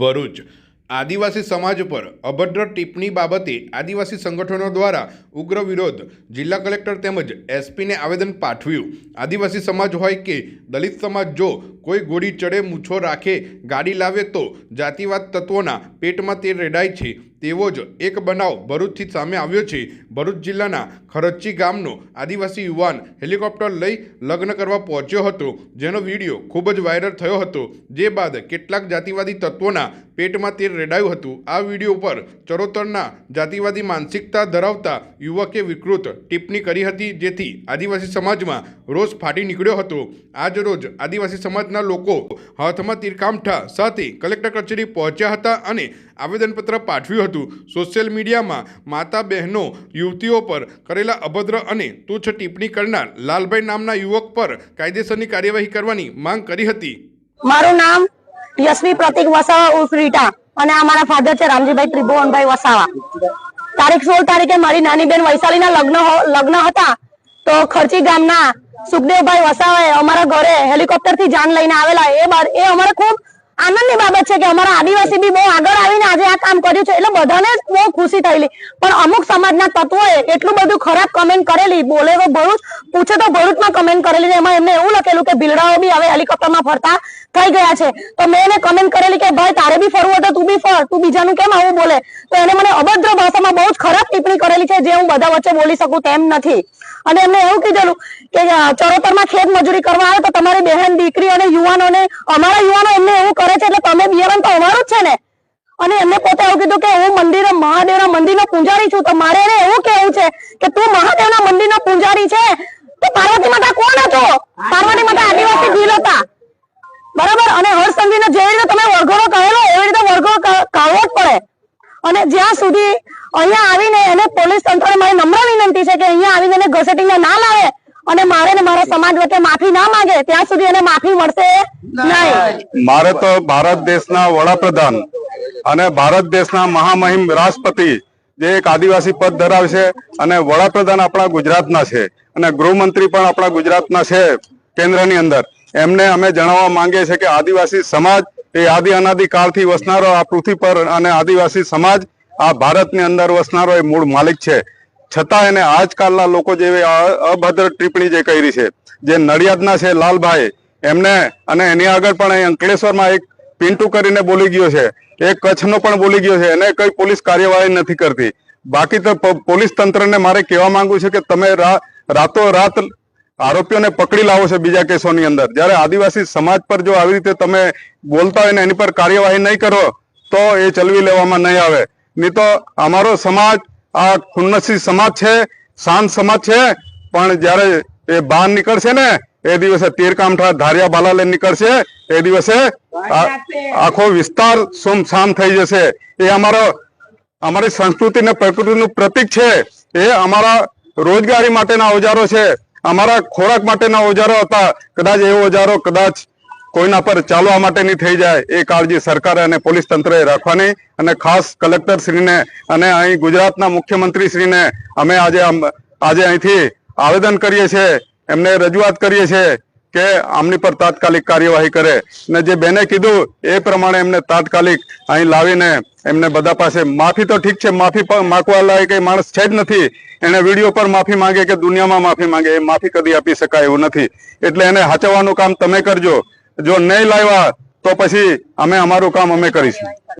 ભરૂચ. આદિવાસી સમાજ પર અભદ્ર ટિપ્પણી બાબતે આદિવાસી સંગઠનો દ્વારા ઉગ્ર વિરોધ જિલ્લા કલેક્ટર તેમજ એસપીને આવેદન પાઠવ્યું. આદિવાસી સમાજ હોય કે દલિત સમાજ જો કોઈ ગોળી ચડે, મૂછો રાખે, ગાડી લાવે તો જાતિવાદ તત્વોના પેટમાં તે રેડાય છે. તેવો જ એક બનાવ ભરૂચથી સામે આવ્યો છે. ભરૂચ જિલ્લાના ખરચી ગામનો આદિવાસી યુવાન હેલિકોપ્ટર લઈ લગ્ન કરવા પહોંચ્યો હતો, જેનો વીડિયો ખૂબ જ વાયરલ થયો હતો. જે બાદ કેટલાક જાતિવાદી તત્વોના પેટમાં તે રેડાયું હતું. આ વીડિયો ઉપર ચરોતરના જાતિવાદી માનસિકતા ધરાવતા યુવકે વિકૃત ટિપ્પણી કરી હતી, જેથી આદિવાસી સમાજમાં રોષ ફાટી નીકળ્યો હતો. આજ રોજ આદિવાસી સમાજના લોકો હાથમાં તીરકામઠા સાથે કલેક્ટર કચેરી પહોંચ્યા હતા અને આવેદનપત્ર પાઠવ્યું હતું. સોશિયલ મીડિયામાં માતા બહેનો, યુવતીઓ પર કરેલા અભદ્ર અને તુચ્છ ટિપ્પણી કરનાર લાલભાઈ નામના યુવક પર કાયદેસરની કાર્યવાહી કરવાની માંગ કરી હતી. મારું નામ યશવી પ્રતિક વસાવા ઉર્ફ રીટા અને આ મારા ફાધર છે રામજીભાઈ ત્રિભુવનભાઈ વસાવા. તારીખ સોળ તારીખે મારી નાની બેન વૈશાલીના લગ્ન લગ્ન હતા તો ખર્ચી ગામના સુખદેવભાઈ વસાવાએ અમારા ઘરે હેલિકોપ્ટરથી જાન લઈને આવેલા. એ એ અમારે ખૂબ આનંદની બાબત છે કે અમારા આદિવાસી બી બહુ આગળ આવીને આજે આ કામ કર્યું છે. એટલે બધાને બહુ ખુશી થયેલી. પણ અમુક સમાજના તત્વોએ એટલું બધું ખરાબ કમેન્ટ કરેલી. બોલે તો ભરૂચ, પૂછે તો ભરૂચમાં કમેન્ટ કરેલી. એમાં એમને એવું લખેલું કે ભીલડાઓ બી હવે હેલિકોપ્ટરમાં ફરતા થઈ ગયા છે. તો મેં એને કમેન્ટ કરેલી કે, ભાઈ, તારે બી ફરવું હતું તું બી ફર. તું બીજાનું કેમ આવું બોલે? તો એને મને અભદ્ર ભાષામાં બહુ જ ખરાબ ટિપ્પણી કરેલી છે, જે હું બધા વચ્ચે બોલી શકું તેમ નથી. અને એમને એવું કીધેલું કે ચરોતરમાં ખેત મજૂરી કરવા આવે તો તમારી બહેન, દીકરી અને યુવાનોને, અમારા યુવાનો એમને એવું કરે છે એટલે તમે બિયારણ તો અમારું છે ને. અને એમને પોતે એવું કીધું કે, હું મંદિર મહાદેવના મંદિરનો પૂજારી છું. તો મારે એને એવું કેવું છે કે, તું મહાદેવના મંદિરનો પૂજારી છે? તો પાર્વતી માતા કોણ હતો? પાર્વતી માતા આદિવાસી ભીલ હતા. બરાબર? અને હર્ષચંદ્રીને જેવી રીતે તમે વરઘોડો કહેલો, એવી રીતે વરઘોડો કહેવો જ પડે. અને જ્યાં સુધી અહીંયા આવીને એને પોલીસ તંત્રને મારી નમ્ર વિનંતી છે કે અહીંયા આવીને એને ઘસેટીને ના લાવે અને મારે ને મારા સમાજ વચ્ચે માફી ના માંગે, ત્યાં સુધી એને માફી મળશે નહીં. મારે તો ભારત દેશના વડાપ્રધાન અને ભારત દેશના મહામહિમ રાષ્ટ્રપતિ જે એક આદિવાસી પદ ધરાવે છે અને વડાપ્રધાન આપણા ગુજરાતના છે અને ગૃહમંત્રી પણ આપણા ગુજરાતના છે કેન્દ્રની અંદર. એમને અમે જણાવવા માંગીએ છીએ કે આદિવાસી સમાજ એ આદિ અનાદિ કાળથી વસનારો આ પૃથ્વી પર અને આદિવાસી સમાજ આ ભારતની અંદર વસનારો એ મૂળ માલિક છે. છતાં એને આજકાલના લોકો જેવી અભદ્ર ટિપ્પણી જે કરી છે, જે નડિયાદના છે લાલભાઈ, એમને અને એની આગળ પણ અહીં અંકલેશ્વરમાં એક પિન્ટુ કરીને બોલી ગયો છે એ કચ્છનો પણ બોલી ગયો છે, એને કઈ પોલીસ કાર્યવાહી નથી કરતી. બાકી તો પોલીસ તંત્રને મારે કહેવા માંગુ છે કે તમે રાતો રાત આરોપીઓને પકડી લાવો છો બીજા કેસોની અંદર. જ્યારે આદિવાસી સમાજ પર જો આવી રીતે તમે બોલતા હોય ને એની પર કાર્યવાહી નહીં કરો, તો એ ચલવી લેવામાં નહીં આવે. નહીં તો અમારો સમાજ આ ખુન્નસી સમાજ છે શાંત સમાજ છે પણ જ્યારે એ બહાર નીકળશે ને એ દિવસે તીરકામઠા ધારિયા બાલા લઈને નીકળશે એ દિવસે આખો વિસ્તાર સુમસામ થઈ જશે. એ અમારો અમારી સંસ્કૃતિ ને પ્રકૃતિનું પ્રતીક છે. એ અમારા રોજગારી માટેના ઓજારો છે. અમારા ખોરાક માટેના ઓજારો હતા. કદાચ એ ઓજારો કદાચ કોઈના પર ચાલવા માટેની થઈ જાય એ કાળજી સરકારે અને પોલીસ તંત્રએ રાખવાની અને ખાસ કલેક્ટર શ્રીને અને અહીં ગુજરાતના મુખ્યમંત્રી શ્રીને અમે આજે આજે અહીંથી આવેદન કરીએ છીએ, એમને રજૂઆત કરીએ છીએ કે આમની પર તાત્કાલિક કાર્યવાહી કરે. ને જે બેને કીધું એ પ્રમાણે એમને તાત્કાલિક અહીં લાવીને એમને બધા પાસે માફી તો ઠીક છે, માફી માગવા લાયક માણસ છે જ નથી. એને વીડિયો પર માફી માંગે કે દુનિયામાં માફી માંગે, એ માફી કદી આપી શકાય એવું નથી. એટલે એને હાચવવાનું કામ તમે કરજો. જો નહીં લાવ્યા તો પછી અમે અમારું કામ અમે કરીશું.